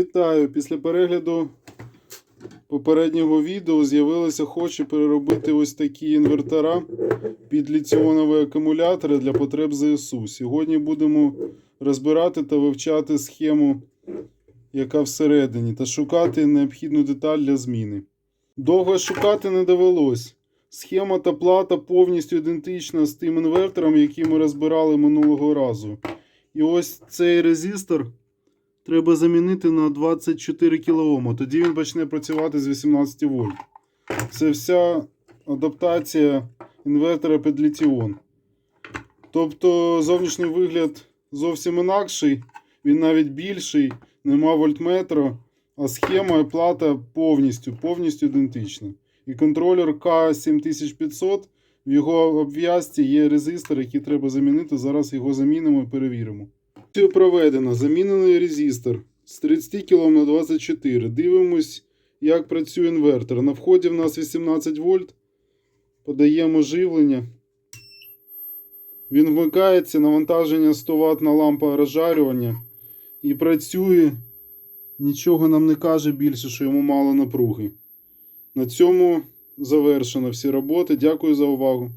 Вітаю! Після перегляду попереднього відео з'явилися хоче переробити ось такі інвертора під ліціонові акумулятори для потреб ЗСУ. Сьогодні будемо розбирати та вивчати схему, яка всередині, та шукати необхідну деталь для зміни. Довго шукати не довелось. Схема та плата повністю ідентична з тим інвертором, який ми розбирали минулого разу. І ось цей резистор треба замінити на 24 кОм. Тоді він почне працювати з 18 вольт. Це вся адаптація інвертора під літіон. Тобто зовнішній вигляд зовсім інакший, він навіть більший, нема вольтметра, а схема і плата повністю, повністю ідентична. І контролер К7500, в його обв'язці є резистор, який треба замінити. Зараз його замінимо і перевіримо. Проведено. Замінений резистор з 30 кОм на 24. Дивимось, як працює інвертор. На вході в нас 18 вольт. Подаємо живлення. Він вмикається, навантаження 100 Вт на лампа розжарювання. І працює. Нічого нам не каже більше, що йому мало напруги. На цьому завершено всі роботи. Дякую за увагу.